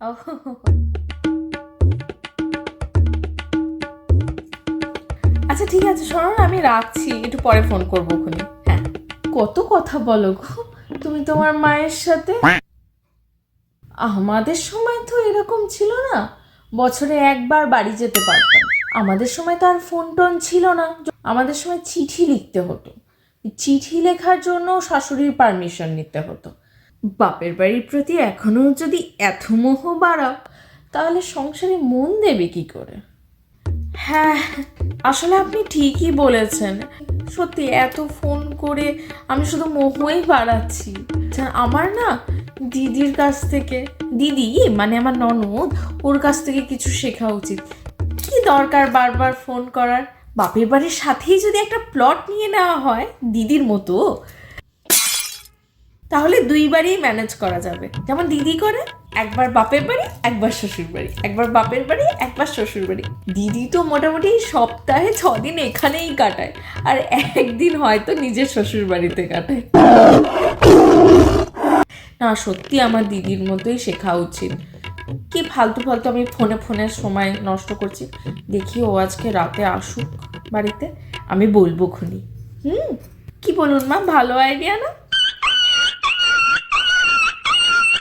ও আচ্ছা ঠিক আছে শোনো আমি রাখছি। একটু পরে ফোন করব ওখানে। হ্যাঁ। কত কথা বলো গো। তুমি তোমার মায়ের সাথে? আমাদের সময় তো এরকম ছিল না। বছরে একবার বাড়ি যেতে পারতাম। আমাদের সময় তো আর ফোন টোন ছিল না। আমাদের সময় চিঠি লিখতে হতো। চিঠি লেখার জন্য শাশুড়ির পারমিশন নিতে হতো। বাপের বাড়ির প্রতি এখনও যদি এত মোহ বাড়াও তাহলে সংসারে মন দেবে কি করে? হ্যাঁ আসলে আপনি ঠিকই বলেছেন। সত্যি এত ফোন করে আমি শুধু মোহই বাড়াচ্ছি। আচ্ছা, আমার না দিদির কাছ থেকে দিদি মানে আমার ননদ ওর কাছ থেকে কিছু শেখা উচিত। কি দরকার বারবার ফোন করার? বাপের বাড়ির সাথেই যদি একটা প্লট নিয়ে নেওয়া হয় দিদির মতো তাহলে দুইবারই ম্যানেজ করা যাবে। যেমন দিদি করে, একবার বাপের বাড়ি, একবার শ্বশুর বাড়ি। একবার বাপের বাড়ি, একবার শ্বশুর বাড়ি। দিদি তো মোটামুটি সপ্তাহে ছ দিন এখানেই কাটায়, আর একদিন হয়তো নিজের শ্বশুর বাড়িতে কাটায়। না, সত্যি আমার দিদির মতোই শেখা উচিত। কি ফালতু ফালতু আমি ফোনে ফোনে সময় নষ্ট করছি। দেখি ও আজকে রাতে আসুক বাড়িতে, আমি বলব খুনি। হুম? কি বলুন মা, ভালো আইডিয়া না?